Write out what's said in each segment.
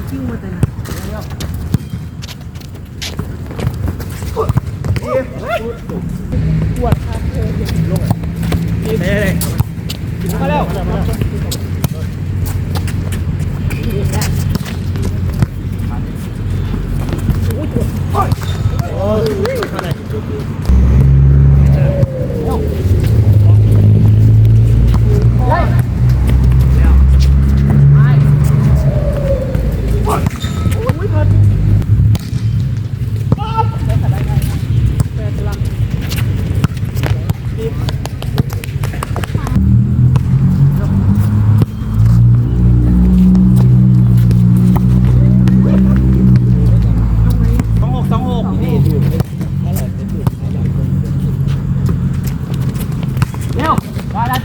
เอาจิ้วมาแต่ไหนมาแล้วสองหกสองหกนี่ดูเร็ว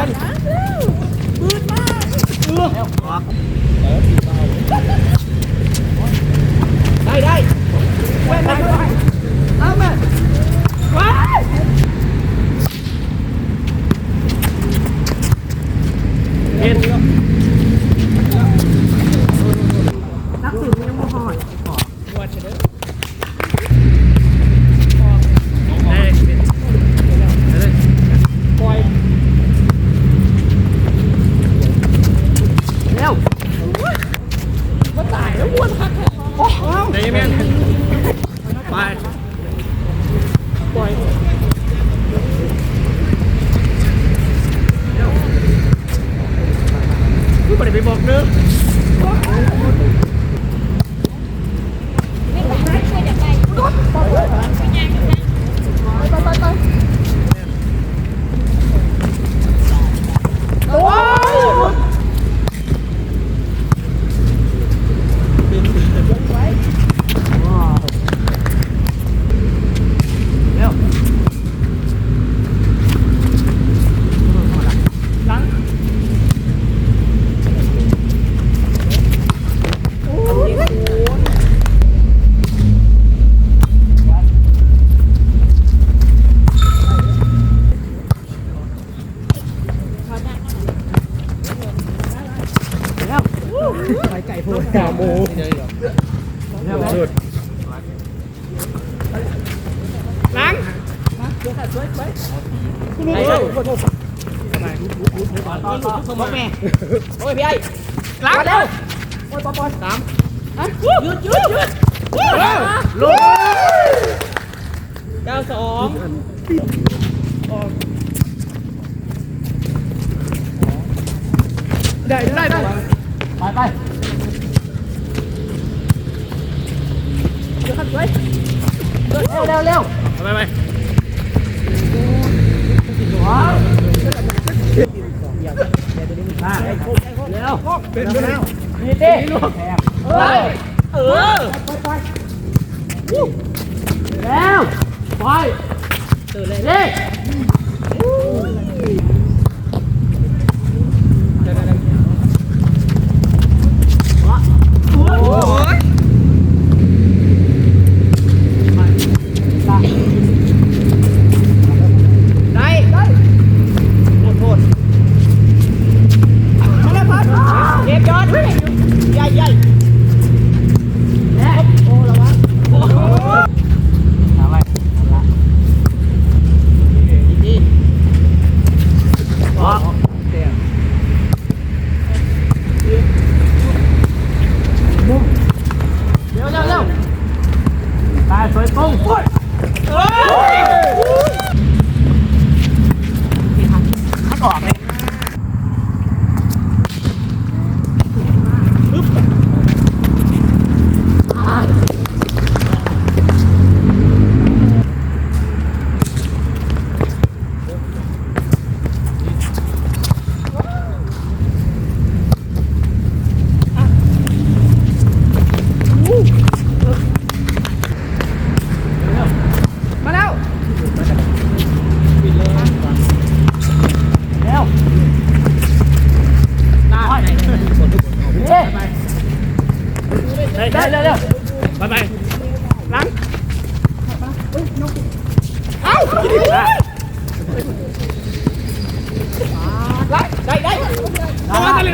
อบไปมืดมากเออได้ได้แว่นได้ได้เอามาว้าย เห็น นักสืบยังบ่หอด วัดเฉยได้ได้ปล่อย เร็ว มาตายแล้วอ้วนคักโอ้โหได้ยังไงไปปล่อยกูไม่ได้ไปบอกเนื้อ เร็ว หลัง เร็ว ไปไก่ พูดกามเร็วเร็วหลังคุณลุงเอ้ยขอโทษต่อต่อสมองแม่โอ้ยพี่ไอ้หลังเร็วโอ้ยปอปอยสามหยุดหยุดหยุดลงเก้าสองได้ได้ได้ไปไป ดี๋ยวขัดไว้เร็วเร็วเร็วไปไปเร็วเป็นไปแล้วนี่ดิเฮ้ยเออแล้วไปตื่นเลย สวยปุ้งเฮ้ยมันออกเลยอ่า ได้เร็วเร็วไปไปล้างเอ้าล้างได้ได้เอามาตะลึ